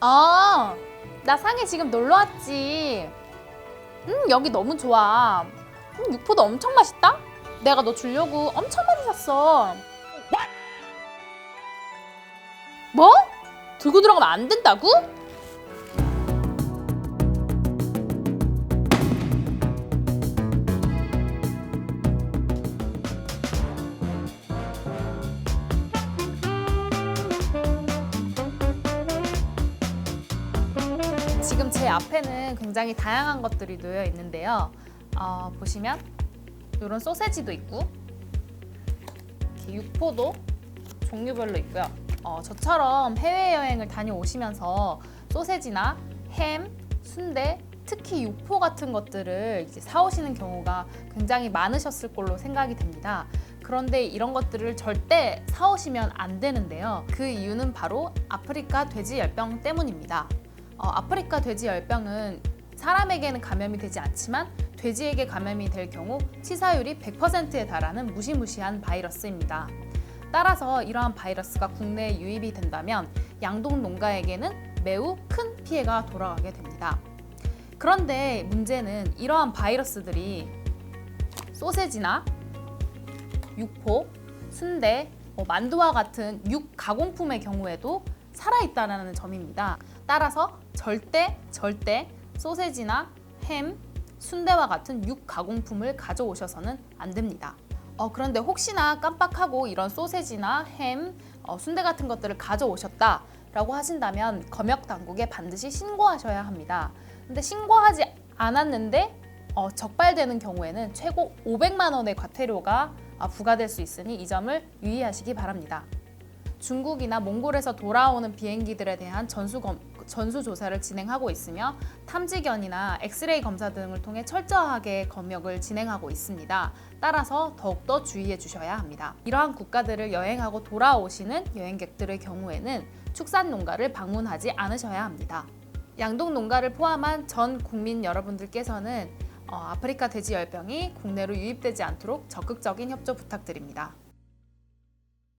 아, 나 상해 지금 놀러 왔지. 음, 여기 너무 좋아. 음, 육포도 엄청 맛있다. 내가 너 주려고 엄청 많이 샀어. 뭐? 들고 들어가면 안 된다고? 지금 제 앞에는 굉장히 다양한 것들이 놓여 있는데요. 어, 보시면 이런 소세지도 있고 육포도 종류별로 있고요. 어, 저처럼 해외여행을 다녀오시면서 소세지나 햄, 순대, 특히 육포 같은 것들을 이제 사오시는 경우가 굉장히 많으셨을 걸로 생각이 됩니다. 그런데 이런 것들을 절대 사오시면 안 되는데요. 그 이유는 바로 아프리카 돼지열병 때문입니다. 어, 아프리카 돼지 열병은 사람에게는 감염이 되지 않지만 돼지에게 감염이 될 경우 치사율이 100%에 달하는 무시무시한 바이러스입니다. 따라서 이러한 바이러스가 국내에 유입이 된다면 양동 농가에게는 매우 큰 피해가 돌아가게 됩니다. 그런데 문제는 이러한 바이러스들이 소세지나 육포, 순대, 뭐 만두와 같은 육 가공품의 경우에도 살아있다는 점입니다. 따라서 절대 절대 소세지나 햄, 순대와 같은 육 가공품을 가져오셔서는 안 됩니다. 어, 그런데 혹시나 깜빡하고 이런 소세지나 햄, 어, 순대 같은 것들을 가져오셨다 라고 하신다면 검역 당국에 반드시 신고하셔야 합니다. 근데 신고하지 않았는데 어, 적발되는 경우에는 최고 500만 원의 과태료가 아, 부과될 수 있으니 이 점을 유의하시기 바랍니다. 중국이나 몽골에서 돌아오는 비행기들에 대한 전수 검, 전수 조사를 진행하고 있으며 탐지견이나 엑스레이 검사 등을 통해 철저하게 검역을 진행하고 있습니다. 따라서 더욱더 주의해 주셔야 합니다. 이러한 국가들을 여행하고 돌아오시는 여행객들의 경우에는 축산 농가를 방문하지 않으셔야 합니다. 양동 농가를 포함한 전 국민 여러분들께서는 어, 아프리카 돼지열병이 국내로 유입되지 않도록 적극적인 협조 부탁드립니다.